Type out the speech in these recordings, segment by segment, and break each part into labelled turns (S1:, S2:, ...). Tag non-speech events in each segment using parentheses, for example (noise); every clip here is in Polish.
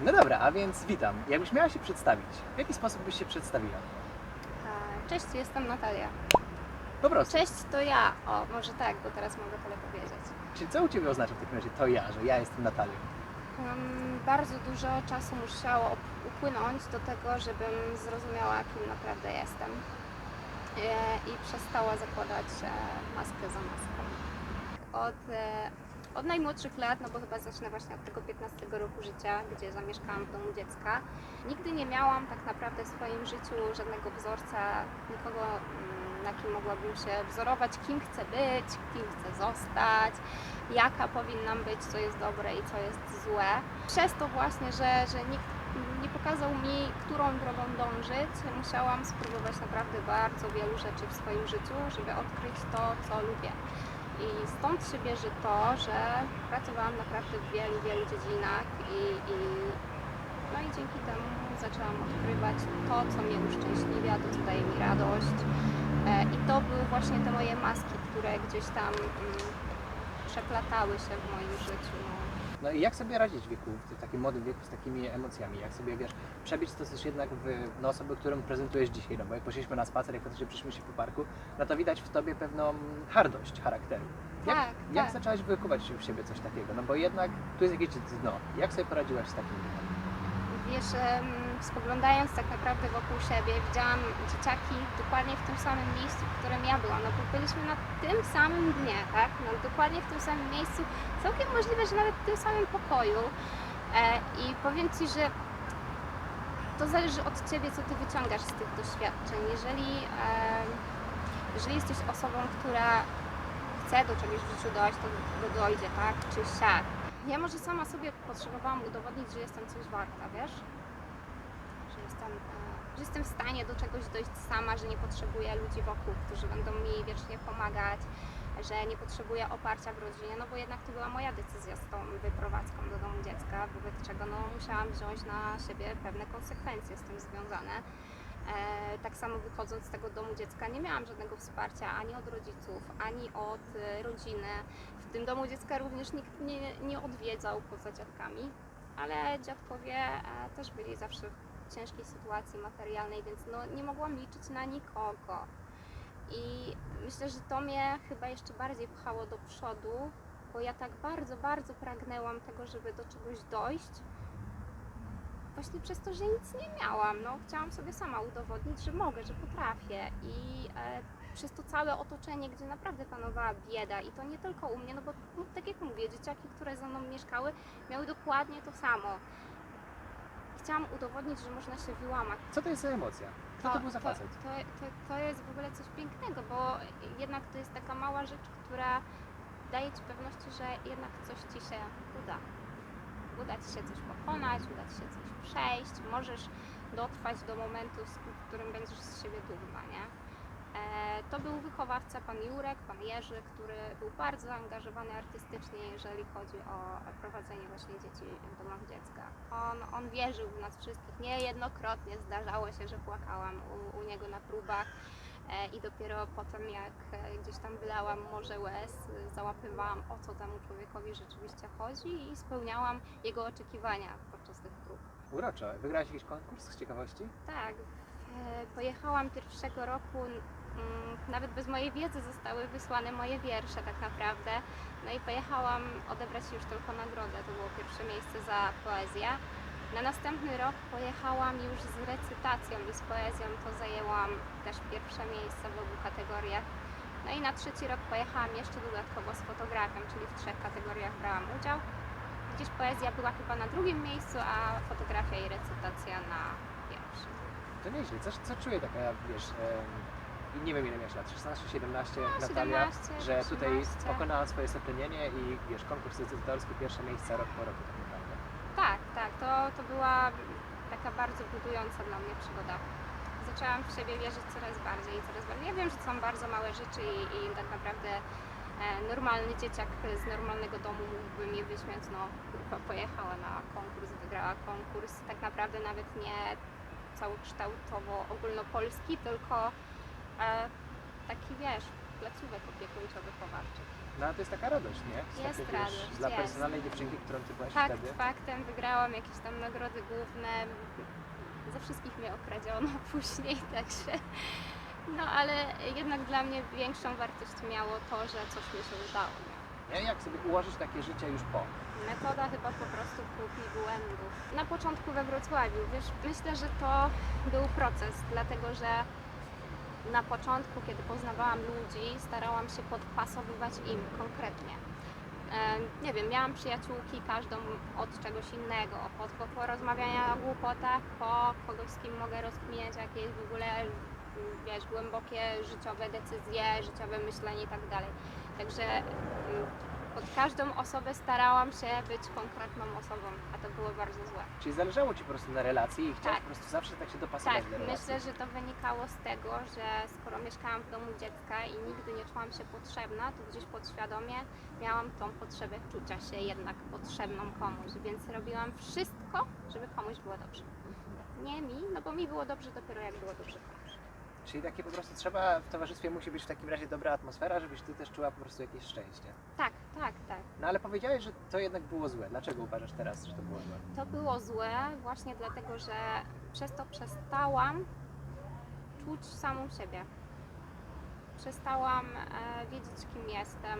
S1: No dobra, a więc witam. Jakbyś miała się przedstawić, w jaki sposób byś się przedstawiła?
S2: E, Cześć, jestem Natalia.
S1: Po prostu.
S2: Cześć, to ja. O, może tak, bo teraz mogę tyle powiedzieć.
S1: Czyli co u Ciebie oznacza w takim razie to ja, że ja jestem Natalią?
S2: Um, bardzo dużo czasu musiało up- upłynąć do tego, żebym zrozumiała, kim naprawdę jestem. E, I przestała zakładać e, maskę za maską. Od, e, od najmłodszych lat, no bo chyba zacznę właśnie od tego 15 roku życia, gdzie zamieszkałam w domu dziecka, nigdy nie miałam tak naprawdę w swoim życiu żadnego wzorca, nikogo, mm, na kim mogłabym się wzorować, kim chcę być, kim chcę zostać, jaka powinnam być, co jest dobre i co jest złe. Przez to właśnie, że, że nikt nie pokazał mi, którą drogą dążyć, musiałam spróbować naprawdę bardzo wielu rzeczy w swoim życiu, żeby odkryć to, co lubię. I stąd się bierze to, że pracowałam naprawdę w wielu, wielu dziedzinach i, i no i dzięki temu zaczęłam odkrywać to, co mnie uszczęśliwia, to co daje mi radość. E, I to były właśnie te moje maski, które gdzieś tam mm, przeplatały się w moim życiu. No.
S1: No i jak sobie radzić w wieku, w takim młodym wieku z takimi emocjami? Jak sobie, wiesz, przebić to też jednak w no, osobę, którą prezentujesz dzisiaj? No bo jak poszliśmy na spacer, jak faktycznie przyszliśmy się po parku, no to widać w Tobie pewną hardość charakteru. Jak,
S2: Tak,
S1: jak
S2: tak.
S1: zaczęłaś wykuwać w siebie coś takiego? No bo jednak tu jest jakieś dno. Jak sobie poradziłaś z takim?
S2: Wiesz, em, spoglądając tak naprawdę wokół siebie, widziałam dzieciaki dokładnie w tym samym miejscu, w którym ja byłam. No bo byliśmy na tym samym dnie, tak? No, dokładnie w tym samym miejscu. Całkiem możliwe, że nawet w tym samym pokoju. E, I powiem Ci, że to zależy od Ciebie, co Ty wyciągasz z tych doświadczeń. Jeżeli, em, jeżeli jesteś osobą, która chce do czegoś w życiu dojść, to to dojdzie, tak? Czy siak. Ja może sama sobie potrzebowałam udowodnić, że jestem coś warta, wiesz? Jestem, e, że jestem w stanie do czegoś dojść sama, że nie potrzebuję ludzi wokół, którzy będą mi wiecznie pomagać, że nie potrzebuję oparcia w rodzinie, no bo jednak to była moja decyzja z tą wyprowadzką do domu dziecka, wobec czego no, musiałam wziąć na siebie pewne konsekwencje z tym związane. E, tak samo wychodząc z tego domu dziecka nie miałam żadnego wsparcia ani od rodziców, ani od e, rodziny. W tym domu dziecka również nikt nie, nie odwiedzał poza dziadkami, ale dziadkowie też byli zawsze ciężkiej sytuacji materialnej, więc no, nie mogłam liczyć na nikogo. I myślę, że to mnie chyba jeszcze bardziej pchało do przodu, bo ja tak bardzo, bardzo pragnęłam tego, żeby do czegoś dojść, właśnie przez to, że nic nie miałam. No, chciałam sobie sama udowodnić, że mogę, że potrafię. I e, przez to całe otoczenie, gdzie naprawdę panowała bieda i to nie tylko u mnie, no bo no, tak jak mówię, dzieciaki, które ze mną mieszkały, miały dokładnie to samo. Chciałam udowodnić, że można się wyłamać.
S1: Co to jest za emocja? Co to był za facet?
S2: To, to, to jest w ogóle coś pięknego, bo jednak to jest taka mała rzecz, która daje Ci pewności, że jednak coś Ci się uda. Uda Ci się coś pokonać, uda Ci się coś przejść, możesz dotrwać do momentu, w którym będziesz z siebie dumna, nie? E, To był wychowawca, pan Jurek, pan Jerzy, który był bardzo zaangażowany artystycznie, jeżeli chodzi o prowadzenie właśnie dzieci w domach dziecka. On, on wierzył w nas wszystkich. Niejednokrotnie zdarzało się, że płakałam u, u niego na próbach e, i dopiero potem, jak e, gdzieś tam wylałam morze łez, załapywałam o co temu człowiekowi rzeczywiście chodzi i spełniałam jego oczekiwania podczas tych prób.
S1: Uroczo. Wygrałaś jakiś konkurs z ciekawości?
S2: Tak, pojechałam pierwszego roku, nawet bez mojej wiedzy zostały wysłane moje wiersze tak naprawdę. No i pojechałam odebrać już tylko nagrodę, to było pierwsze miejsce za poezję. Na następny rok pojechałam już z recytacją i z poezją, to zajęłam też pierwsze miejsce w obu kategoriach. No i na trzeci rok pojechałam jeszcze dodatkowo z fotografią, czyli w trzech kategoriach brałam udział. Gdzieś poezja była chyba na drugim miejscu, a fotografia i recytacja na pierwszym.
S1: To nieźle. Co, co czuje taka, wiesz, nie wiem ile miałeś lat, 16, 17,
S2: No,
S1: Natalia,
S2: 17,
S1: że tutaj
S2: 18.
S1: pokonała swoje zaplenienie i wiesz, konkurs licytatorski, pierwsze miejsce rok po roku tak naprawdę.
S2: Tak, tak, to, to była taka bardzo budująca dla mnie przygoda. Zaczęłam w siebie wierzyć coraz bardziej i coraz bardziej. Ja wiem, że to są bardzo małe rzeczy i, i tak naprawdę e, normalny dzieciak z normalnego domu mógłby mnie wyśmiać, no kurwa, pojechała na konkurs, wygrała konkurs, tak naprawdę nawet nie całokształtowo ogólnopolski, tylko e, taki wiesz, placówek opiekuńczo-wychowawczych.
S1: No ale to jest taka radość, nie?
S2: Jest
S1: takie,
S2: radość,
S1: Dla
S2: jest.
S1: personalnej dziewczynki, którą ty byłaś
S2: Fakt
S1: wtedy.
S2: faktem wygrałam jakieś tam nagrody główne. Ze wszystkich mnie okradziono (laughs) później, także. No ale jednak dla mnie większą wartość miało to, że coś mi się udało.
S1: Nie? Jak sobie ułożyć takie życie już po?
S2: Metoda chyba po prostu prób i błędów. Na początku we Wrocławiu, wiesz, myślę, że to był proces, dlatego że na początku, kiedy poznawałam ludzi, starałam się podpasowywać im konkretnie. Em, Nie wiem, miałam przyjaciółki, każdą od czegoś innego, od po- porozmawiania o głupotach, po kogoś, z kim mogę rozkminiać jakieś w ogóle, wiesz, głębokie życiowe decyzje, życiowe myślenie i tak dalej. Także mm, pod każdą osobę starałam się być konkretną osobą, a to było bardzo złe.
S1: Czyli zależało ci po prostu na relacji i chciałaś
S2: Tak.
S1: po prostu zawsze tak się dopasować
S2: Tak,
S1: do relacji.
S2: myślę, że to wynikało z tego, że skoro mieszkałam w domu dziecka i nigdy nie czułam się potrzebna, to gdzieś podświadomie miałam tą potrzebę czucia się jednak potrzebną komuś, więc robiłam wszystko, żeby komuś było dobrze. Nie mi, no bo mi było dobrze dopiero jak było dobrze komuś.
S1: Czyli takie po prostu trzeba, w towarzystwie musi być w takim razie dobra atmosfera, żebyś ty też czuła po prostu jakieś szczęście.
S2: Tak, tak, tak.
S1: No ale powiedziałeś, że to jednak było złe. Dlaczego uważasz teraz, że to było złe?
S2: To było złe właśnie dlatego, że przez to przestałam czuć samą siebie. Przestałam e, wiedzieć, kim jestem.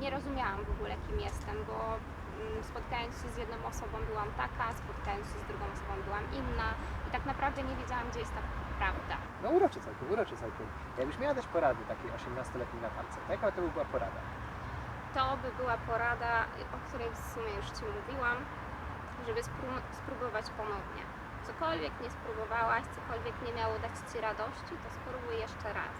S2: Nie rozumiałam w ogóle, kim jestem, bo mm, spotkając się z jedną osobą byłam taka, spotkając się z drugą osobą byłam inna i tak naprawdę nie wiedziałam, gdzie jest ta prawda.
S1: No uroczy całkiem, uroczy całkiem. Jakbyś miała dać porady takiej 18-letniej Natalce, to jaka to by była porada?
S2: To by była porada, o której w sumie już Ci mówiłam, żeby spró- spróbować ponownie. Cokolwiek nie spróbowałaś, cokolwiek nie miało dać Ci radości, to spróbuj jeszcze raz.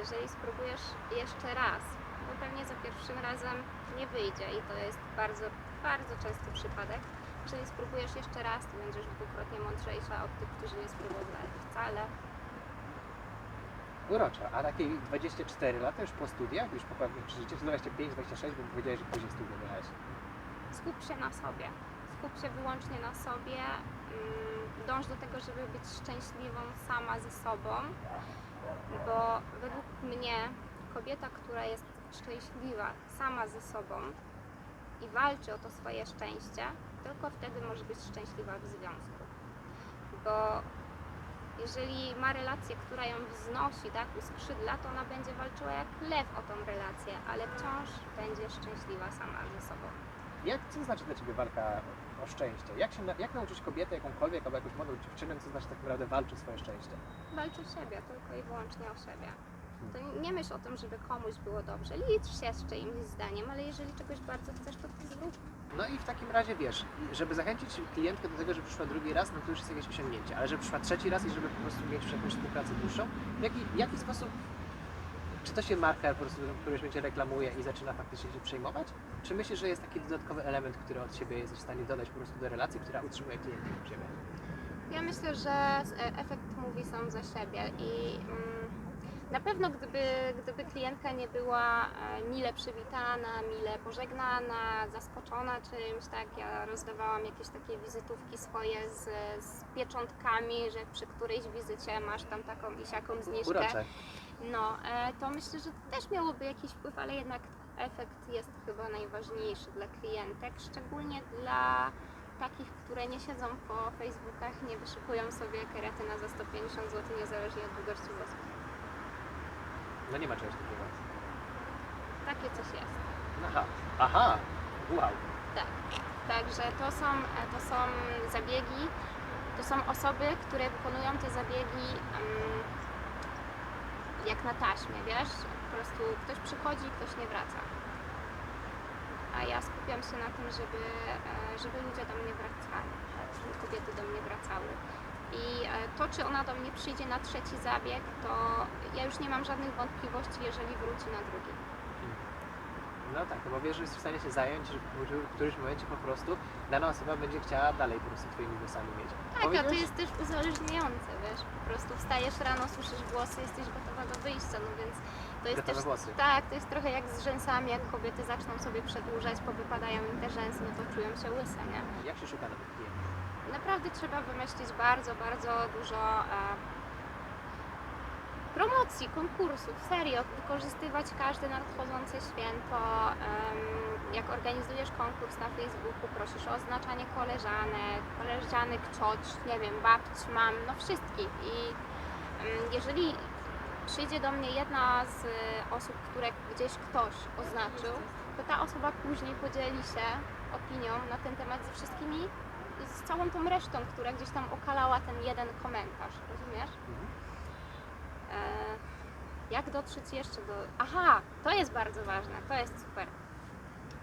S2: Jeżeli spróbujesz jeszcze raz, bo pewnie za pierwszym razem nie wyjdzie i to jest bardzo, bardzo częsty przypadek. Jeżeli spróbujesz jeszcze raz, to będziesz dwukrotnie mądrzejsza od tych, którzy nie spróbowali wcale.
S1: Urocza, a takiej 24 lata już po studiach, już po pewnym przeżyciu, 25, 26, bo powiedziałeś, że później studia miałaś.
S2: skup się na sobie. Skup się wyłącznie na sobie. mm, Dąż do tego, żeby być szczęśliwą sama ze sobą, bo według mnie kobieta, która jest szczęśliwa sama ze sobą i walczy o to swoje szczęście, tylko wtedy może być szczęśliwa w związku. Bo jeżeli ma relację, która ją wznosi, tak, uskrzydla, to ona będzie walczyła jak lew o tą relację, ale wciąż będzie szczęśliwa sama ze sobą.
S1: Jak, co znaczy dla Ciebie walka o szczęście? Jak, się, jak nauczyć kobietę jakąkolwiek, albo jakąś młodą dziewczynę, co znaczy tak naprawdę walczy o swoje szczęście?
S2: Walcz o siebie, tylko i wyłącznie o siebie. To nie myśl o tym, żeby komuś było dobrze. Licz się z czyimś zdaniem, ale jeżeli czegoś bardzo chcesz, to to zrób.
S1: No i w takim razie wiesz, żeby zachęcić klientkę do tego, żeby przyszła drugi raz, no to już jest jakieś osiągnięcie, ale żeby przyszła trzeci raz i żeby po prostu mieć jakąś współpracę dłuższą, w jaki, w jaki sposób, czy to się marka po prostu, któryś będzie reklamuje i zaczyna faktycznie się przejmować? Czy myślisz, że jest taki dodatkowy element, który od siebie jesteś w stanie dodać po prostu do relacji, która utrzymuje klientów u Ciebie?
S2: Ja myślę, że e, efekt mówi sam za siebie i mm, na pewno gdyby, gdyby klientka nie była e, mile przywitana, mile pożegnana, zaskoczona czymś, tak, ja rozdawałam jakieś takie wizytówki swoje z, z pieczątkami, że przy którejś wizycie masz tam taką i siaką zniżkę. No, e, to myślę, że też miałoby jakiś wpływ, ale jednak efekt jest chyba najważniejszy dla klientek, szczególnie dla takich, które nie siedzą po Facebookach, nie wyszukują sobie keratyna za 150 zł, niezależnie od długości włosów.
S1: No nie ma czegoś takiego.
S2: Takie coś jest.
S1: Aha, aha, wow.
S2: Tak. Także to są, to są zabiegi, to są osoby, które wykonują te zabiegi mm, jak na taśmie, wiesz? Po prostu ktoś przychodzi, ktoś nie wraca. A ja skupiam się na tym, żeby, e, żeby ludzie do mnie wracali, żeby kobiety do mnie wracały. I e, to, czy ona do mnie przyjdzie na trzeci zabieg, to ja już nie mam żadnych wątpliwości, jeżeli wróci na drugi.
S1: No tak, no bo wiesz, że jesteś w stanie się zająć, że w którymś momencie po prostu dana osoba będzie chciała dalej po prostu Twoimi włosami mieć.
S2: Tak, a to jest też uzależniające, wiesz, po prostu wstajesz rano, słyszysz głosy, jesteś gotowa do wyjścia, no więc to jest
S1: Gotowe
S2: też...
S1: włosy.
S2: Tak, to jest trochę jak z rzęsami, jak kobiety zaczną sobie przedłużać, powypadają im te rzęsy, no to czują się łyse, nie?
S1: Jak się szuka nowych klientów?
S2: Naprawdę trzeba wymyślić bardzo, bardzo dużo e, promocji, konkursów, serio, wykorzystywać każde nadchodzące święto. Jak organizujesz konkurs na Facebooku, prosisz o oznaczanie koleżanek, koleżanek, cioć, nie wiem, babć, mam, no wszystkich. I jeżeli przyjdzie do mnie jedna z y, osób, które gdzieś ktoś oznaczył, to ta osoba później podzieli się opinią na ten temat ze wszystkimi, z całą tą resztą, która gdzieś tam okalała ten jeden komentarz, rozumiesz? E, jak dotrzeć jeszcze do. Aha, to jest bardzo ważne, to jest super.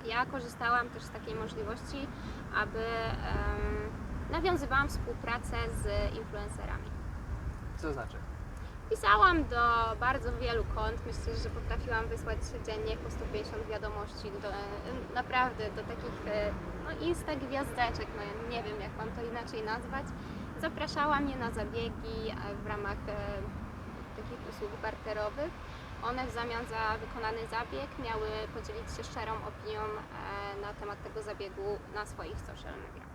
S2: Ja korzystałam też z takiej możliwości, aby em, nawiązywałam współpracę z influencerami.
S1: Co znaczy?
S2: Pisałam do bardzo wielu kont. Myślę, że potrafiłam wysłać dziennie po 150 wiadomości. Do, naprawdę do takich e, no, insta gwiazdeczek, no nie wiem jak mam to inaczej nazwać. Zapraszałam je na zabiegi e, w ramach e, takich usług barterowych. One w zamian za wykonany zabieg miały podzielić się szczerą opinią e, na temat tego zabiegu na swoich social mediach.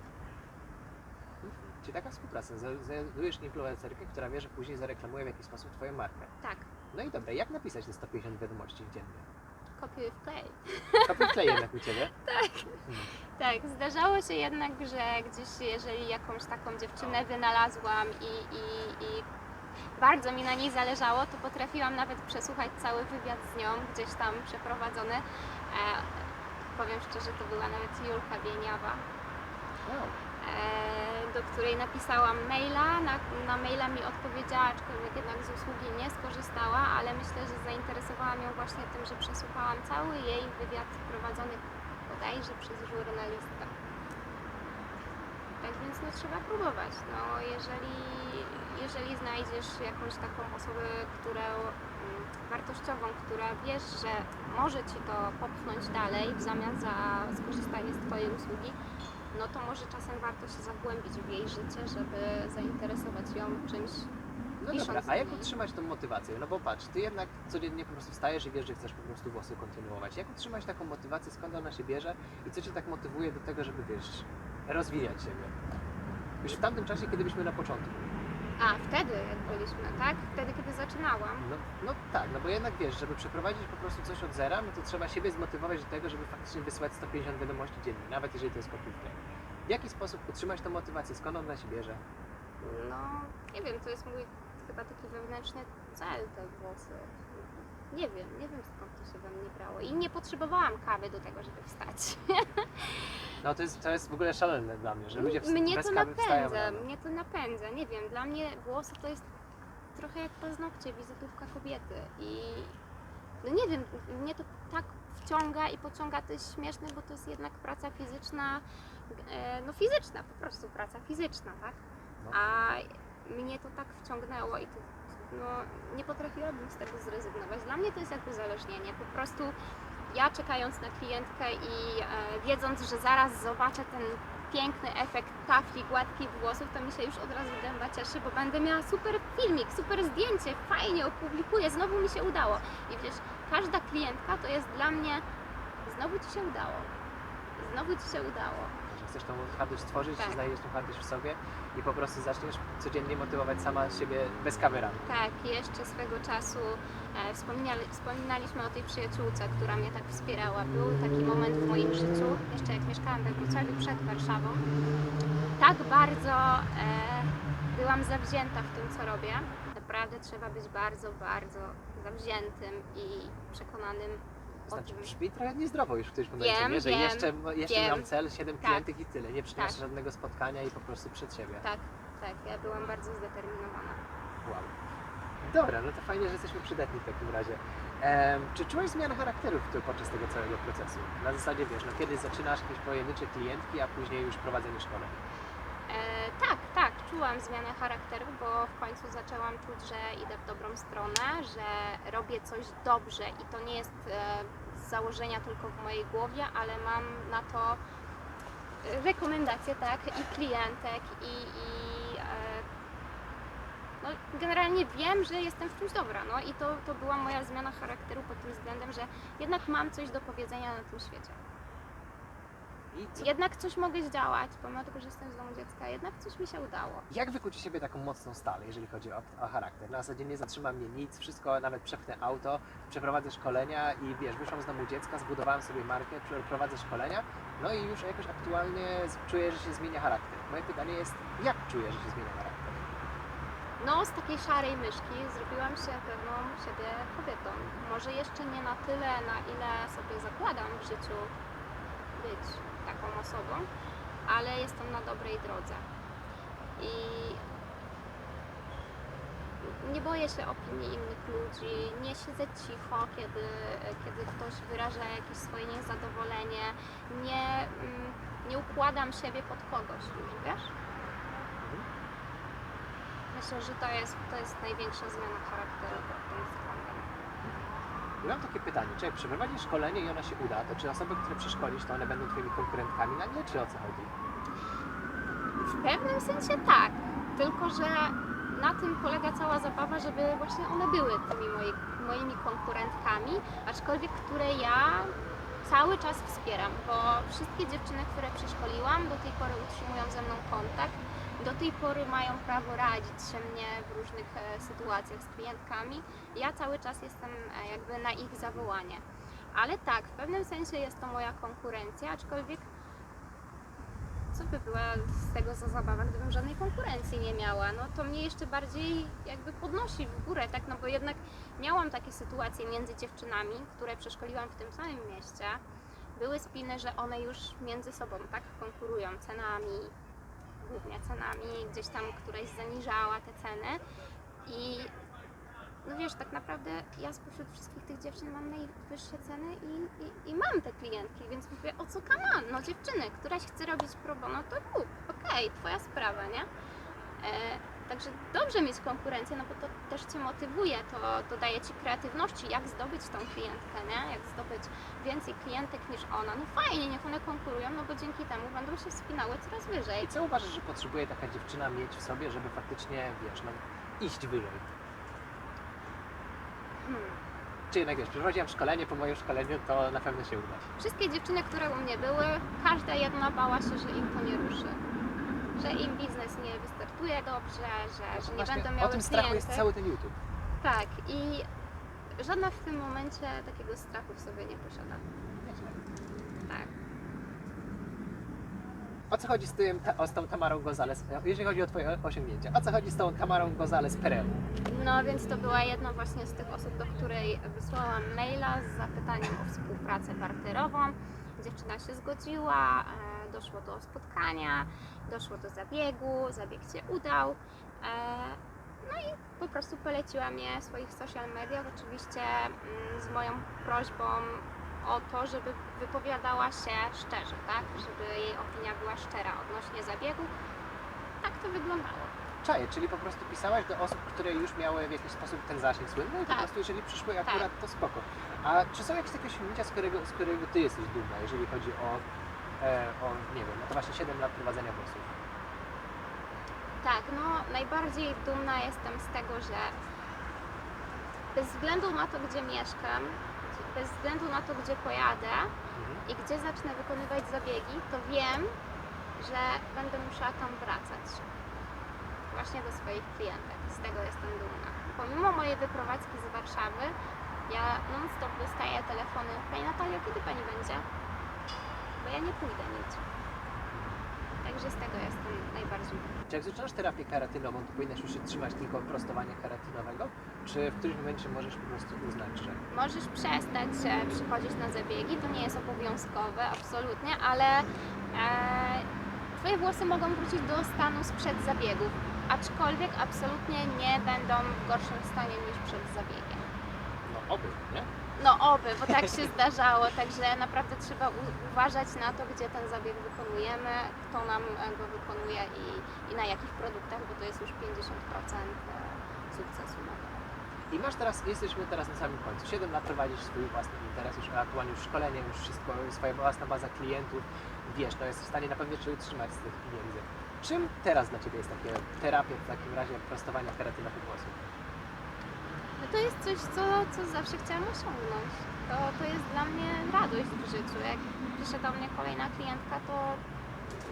S1: Czyli taka współpraca, znajdujesz influencerkę, która wie, że później zareklamuje w jakiś sposób Twoją markę.
S2: Tak,
S1: No i dobra, jak napisać te 150 wiadomości dziennie?
S2: Kopiuj w klej.
S1: Kopiuj klej jednak u Ciebie. (laughs)
S2: Tak.
S1: Hmm.
S2: Tak, zdarzało się jednak, że gdzieś jeżeli jakąś taką dziewczynę wynalazłam i, i, i bardzo mi na niej zależało, to potrafiłam nawet przesłuchać cały wywiad z nią, gdzieś tam przeprowadzony. E, powiem szczerze, to była nawet Julka Wieniawa,
S1: Wow.
S2: E, do której napisałam maila, na, na maila mi odpowiedziała, aczkolwiek jednak z usługi nie skorzystała, ale myślę, że zainteresowałam ją właśnie tym, że przesłuchałam cały jej wywiad prowadzony bodajże przez żurnalistę. Tak więc no trzeba próbować. No, jeżeli, jeżeli znajdziesz jakąś taką osobę, którą mm, wartościową, która wiesz, że może ci to popchnąć dalej w zamian za skorzystanie z Twojej usługi, no to może czasem warto się zagłębić w jej życie, żeby zainteresować ją czymś.
S1: No
S2: Pisząc
S1: dobra,
S2: do
S1: a jak utrzymać tą motywację? No bo patrz, Ty jednak codziennie po prostu wstajesz i wiesz, że chcesz po prostu włosy kontynuować. Jak utrzymać taką motywację, skąd ona się bierze i co Cię tak motywuje do tego, żeby wiesz, rozwijać siebie? Już w tamtym czasie, kiedy byliśmy na początku.
S2: A, wtedy jak byliśmy, tak? Wtedy, kiedy zaczynałam.
S1: No, no tak, no bo jednak wiesz, żeby przeprowadzić po prostu coś od zera, no to trzeba siebie zmotywować do tego, żeby faktycznie wysyłać 150 wiadomości dziennie, nawet jeżeli to jest. W jaki sposób utrzymać tą motywację? Skąd ona się bierze?
S2: No, nie wiem, to jest mój chyba taki wewnętrzny cel, te włosy. Nie wiem, nie wiem skąd to się we mnie brało. I nie potrzebowałam kawy do tego, żeby wstać. (laughs)
S1: No to jest, to jest w ogóle szalone dla mnie, że ludzie
S2: mnie
S1: bez
S2: to
S1: kawy wstają
S2: napędza,
S1: rano.
S2: mnie to napędza. Nie wiem, dla mnie włosy to jest trochę jak paznokcie, wizytówka kobiety. I no nie wiem, mnie to tak wciąga i pociąga, to jest śmieszne, bo to jest jednak praca fizyczna, no fizyczna, po prostu praca fizyczna, tak?
S1: No.
S2: A mnie to tak wciągnęło i to, no, nie potrafiłabym z tego zrezygnować. Dla mnie to jest jak uzależnienie. Po prostu ja czekając na klientkę i e, wiedząc, że zaraz zobaczę ten piękny efekt tafli gładkich włosów, to mi się już od razu gęba cieszy, bo będę miała super filmik, super zdjęcie, fajnie opublikuję, znowu mi się udało. I wiesz, każda klientka to jest dla mnie, znowu Ci się udało, znowu Ci się udało.
S1: Chcesz tą hardość stworzyć,
S2: Tak.
S1: znajdziesz tą hardość w sobie i po prostu zaczniesz codziennie motywować sama siebie bez rano.
S2: Tak, jeszcze swego czasu e, wspominali, wspominaliśmy o tej przyjaciółce, która mnie tak wspierała. Był taki moment w moim życiu, jeszcze jak mieszkałam we Wrocławiu przed Warszawą. Tak bardzo e, byłam zawzięta w tym, co robię. Naprawdę trzeba być bardzo, bardzo zawziętym i przekonanym
S1: Znaczy brzmi trochę niezdrowo już w tym momencie,
S2: Wiem,
S1: nie? że
S2: wiem,
S1: jeszcze, jeszcze
S2: wiem.
S1: mam cel, 7
S2: Tak.
S1: klientów i tyle, nie przyniosę
S2: Tak.
S1: żadnego spotkania i po prostu przed siebie.
S2: Tak, tak, ja byłam bardzo zdeterminowana.
S1: Wow. Dobra, no to fajnie, że jesteśmy przydatni w takim razie. Em, czy czułeś zmianę charakteru w- podczas tego całego procesu? Na zasadzie, wiesz, no kiedy zaczynasz jakieś pojedyncze klientki, a później już prowadzenie szkoleń.
S2: Czułam zmianę charakteru, bo w końcu zaczęłam czuć, że idę w dobrą stronę, że robię coś dobrze i to nie jest e, z założenia tylko w mojej głowie, ale mam na to e, rekomendacje, tak, i klientek, i, i e, no, generalnie wiem, że jestem w czymś dobra, no i to, to była moja zmiana charakteru pod tym względem, że jednak mam coś do powiedzenia na tym świecie.
S1: I co,
S2: Jednak coś mogę zdziałać, pomimo tego, że jestem z domu dziecka, jednak coś mi się udało.
S1: jak wykuć siebie taką mocną stal, jeżeli chodzi o, o charakter? Na zasadzie nie zatrzyma mnie nic, wszystko, nawet przepchnę auto, przeprowadzę szkolenia i wiesz, wyszłam z domu dziecka, zbudowałam sobie markę, prowadzę szkolenia, no i już jakoś aktualnie czuję, że się zmienia charakter. Moje pytanie jest, jak czuję, że się zmienia charakter?
S2: No, z takiej szarej myszki zrobiłam się pewną siebie kobietą. Może jeszcze nie na tyle, na ile sobie zakładam w życiu być taką osobą, ale jestem na dobrej drodze. I nie boję się opinii innych ludzi, nie siedzę cicho, kiedy, kiedy ktoś wyraża jakieś swoje niezadowolenie, nie, mm, nie układam siebie pod kogoś już, wiesz? Myślę, że to jest, to jest największa zmiana charakteru.
S1: I mam takie pytanie, czy jak przeprowadzisz szkolenie i ono się uda, to czy osoby, które przeszkolisz, to one będą twoimi konkurentkami na nie, czy o co chodzi?
S2: W pewnym sensie tak, tylko że na tym polega cała zabawa, żeby właśnie one były tymi moi, moimi konkurentkami, aczkolwiek które ja cały czas wspieram, bo wszystkie dziewczyny, które przeszkoliłam, do tej pory utrzymują ze mną kontakt, do tej pory mają prawo radzić się mnie w różnych e, sytuacjach z klientkami. Ja cały czas jestem e, jakby na ich zawołanie. Ale tak, w pewnym sensie jest to moja konkurencja, aczkolwiek co by była z tego za zabawa, gdybym żadnej konkurencji nie miała? No to mnie jeszcze bardziej jakby podnosi w górę, tak? No bo jednak miałam takie sytuacje między dziewczynami, które przeszkoliłam w tym samym mieście. Były spiny, że one już między sobą tak konkurują cenami, głównie cenami, gdzieś tam któraś zaniżała te ceny i no wiesz, tak naprawdę ja spośród wszystkich tych dziewczyn mam najwyższe ceny i, i, i mam te klientki, więc mówię, o co kaman? No dziewczyny, któraś chce robić pro bono, to rób, okej, twoja sprawa, nie? E, także dobrze mieć konkurencję, no bo to też Cię motywuje, to dodaje Ci kreatywności, jak zdobyć tą klientkę, nie? Jak zdobyć więcej klientek niż ona. No fajnie, niech one konkurują, no bo dzięki temu będą się wspinały coraz wyżej.
S1: I co uważasz, że potrzebuje taka dziewczyna mieć w sobie, żeby faktycznie, wiesz, no, iść wyżej?
S2: Hmm.
S1: Czy jednak, wiesz, przeprowadziłam szkolenie, po moim szkoleniu to na pewno się uda.
S2: Wszystkie dziewczyny, które u mnie były, każda jedna bała się, że im to nie ruszy. Że im biznes nie wystartuje dobrze, że, że nie
S1: Właśnie
S2: będą
S1: o
S2: miały
S1: tym strachu jest cały ten YouTube.
S2: Tak, i żadna w tym momencie takiego strachu w sobie nie posiada. Tak.
S1: O co chodzi z, tym, ta, o, z tą Tamarą Gonzalez, jeżeli chodzi o Twoje osiągnięcia? O co chodzi z tą Tamarą Gonzalez Perelu?
S2: No więc to była jedna właśnie z tych osób, do której wysłałam maila z zapytaniem o współpracę barterową. Dziewczyna się zgodziła, e, doszło do spotkania, doszło do zabiegu, zabieg się udał. E, No i po prostu poleciła mnie w swoich social mediach, oczywiście mm, z moją prośbą o to, żeby wypowiadała się szczerze, tak? Żeby jej opinia była szczera odnośnie zabiegu. Tak to wyglądało.
S1: Czaję, czyli po prostu pisałaś do osób, które już miały w jakiś sposób ten zasięg słynny i po
S2: Tak.
S1: prostu jeżeli przyszły akurat, to spoko. A czy są jakieś takie osiągnięcia, z którego, z którego Ty jesteś dumna, jeżeli chodzi o, o nie wiem, no to właśnie 7 lat prowadzenia włosów?
S2: Tak, no najbardziej dumna jestem z tego, że bez względu na to, gdzie mieszkam, bez względu na to, gdzie pojadę
S1: Mhm.
S2: i gdzie zacznę wykonywać zabiegi, to wiem, że będę musiała tam wracać. Właśnie do swoich klientek. Z tego jestem dumna. Pomimo mojej wyprowadzki z Warszawy, ja non-stop dostaję telefony. Pani Natalio, kiedy Pani będzie? Bo ja nie pójdę nigdzie. Także z tego jestem najbardziej.
S1: Czy jak zaczynasz terapię karatynową, to powinnaś już się trzymać tylko prostowania karatynowego? Czy w którymś momencie możesz po prostu uznać, że
S2: Możesz przestać e, przychodzić na zabiegi, to nie jest obowiązkowe, absolutnie, ale e, Twoje włosy mogą wrócić do stanu sprzed zabiegów, aczkolwiek absolutnie nie będą w gorszym stanie niż przed zabiegiem.
S1: no oby, nie?
S2: No oby, bo tak się zdarzało, także naprawdę trzeba uważać na to, gdzie ten zabieg wykonujemy, kto nam e, go wykonuje i, i na jakich produktach, bo to jest już 50% e, sukcesu.
S1: I masz teraz, jesteśmy teraz na samym końcu. 7 lat prowadzisz swój własny interes, już aktualnie już szkolenie, już wszystko, swoja własna baza klientów. Wiesz, no jest w stanie na pewno się utrzymać z tych pieniędzy. Czym teraz dla Ciebie jest takie terapia w takim razie prostowania keratynowych włosów?
S2: No to jest coś, co, co zawsze chciałam osiągnąć. To, to jest dla mnie radość. w życiu. Jak pisze do mnie kolejna klientka, to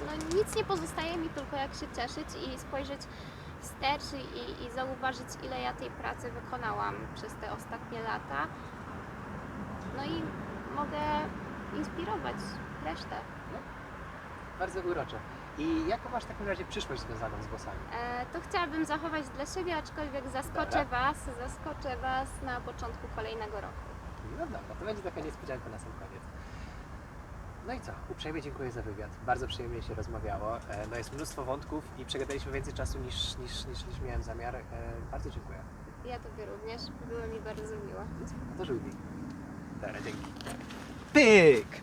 S2: no, nic nie pozostaje mi tylko jak się cieszyć i spojrzeć wstecz i, i zauważyć, ile ja tej pracy wykonałam przez te ostatnie lata. No i mogę inspirować resztę.
S1: Bardzo urocze. I jaką masz w takim razie przyszłość związaną z włosami?
S2: E, to chciałabym zachować dla siebie, aczkolwiek zaskoczę
S1: Dobra.
S2: Was, zaskoczę Was na początku kolejnego roku.
S1: No dobra, to będzie taka niespodzianka na sam koniec. No i co? Uprzejmie dziękuję za wywiad. Bardzo przyjemnie się rozmawiało. E, No jest mnóstwo wątków i przegadaliśmy więcej czasu niż, niż, niż, niż miałem zamiar. E, Bardzo dziękuję.
S2: Ja Tobie również, było mi bardzo miło.
S1: No to żółwi. Dobra, dzięki. Pyk!